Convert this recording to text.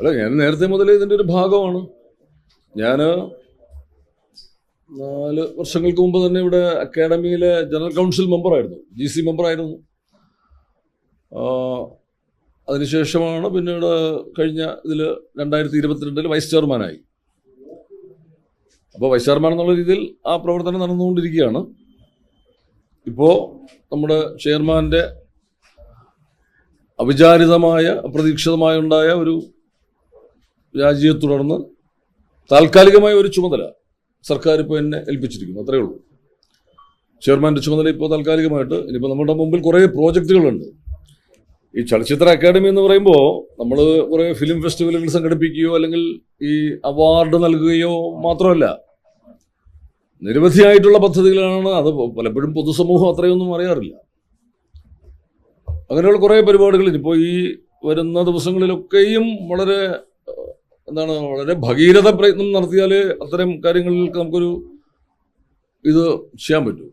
അല്ല ഞാൻ നേരത്തെ മുതലേ ഇതിന്റെ ഒരു ഭാഗമാണ്. ഞാൻ നാല് വർഷങ്ങൾക്ക് മുമ്പ് തന്നെ ഇവിടെ അക്കാഡമിയിലെ ജനറൽ കൗൺസിൽ മെമ്പറായിരുന്നു ജി സി മെമ്പറായിരുന്നു. അതിനുശേഷമാണ് പിന്നീട് കഴിഞ്ഞ ഇതിൽ രണ്ടായിരത്തി ഇരുപത്തിരണ്ടിൽ വൈസ് ചെയർമാനായി അപ്പോൾ വൈസ് ചെയർമാൻ എന്നുള്ള രീതിയിൽ ആ പ്രവർത്തനം നടന്നുകൊണ്ടിരിക്കുകയാണ്. ഇപ്പോൾ നമ്മുടെ ചെയർമാന്റെ അവിചാരിതമായ അപ്രതീക്ഷിതമായ ഉണ്ടായ ഒരു രാജിയെ തുടർന്ന് താൽക്കാലികമായ ഒരു ചുമതല സർക്കാർ ഇപ്പോൾ എന്നെ ഏൽപ്പിച്ചിരിക്കുന്നു. അത്രയേ ഉള്ളൂ. ചെയർമാന്റെ ചുമതല ഇപ്പോൾ താൽക്കാലികമായിട്ട് ഇനിയിപ്പോൾ നമ്മുടെ മുമ്പിൽ കുറേ പ്രോജക്റ്റുകളുണ്ട്. ഈ ചലച്ചിത്ര അക്കാദമി എന്ന് പറയുമ്പോൾ നമ്മൾ കുറേ ഫിലിം ഫെസ്റ്റിവലുകൾ സംഘടിപ്പിക്കുകയോ അല്ലെങ്കിൽ ഈ അവാർഡ് നൽകുകയോ മാത്രമല്ല. നിരവധിയായിട്ടുള്ള പദ്ധതികളാണ് അത് പലപ്പോഴും പൊതുസമൂഹം അത്രയൊന്നും അറിയാറില്ല അങ്ങനെയുള്ള കുറേ പരിപാടികൾ ഇപ്പോൾ ഈ വരുന്ന ദിവസങ്ങളിലൊക്കെയും വളരെ എന്താണ് വളരെ ഭഗീരഥ പ്രയത്നം നടത്തിയാൽ അത്തരം കാര്യങ്ങൾക്ക് നമുക്കൊരു ഇത് ചെയ്യാൻ പറ്റും.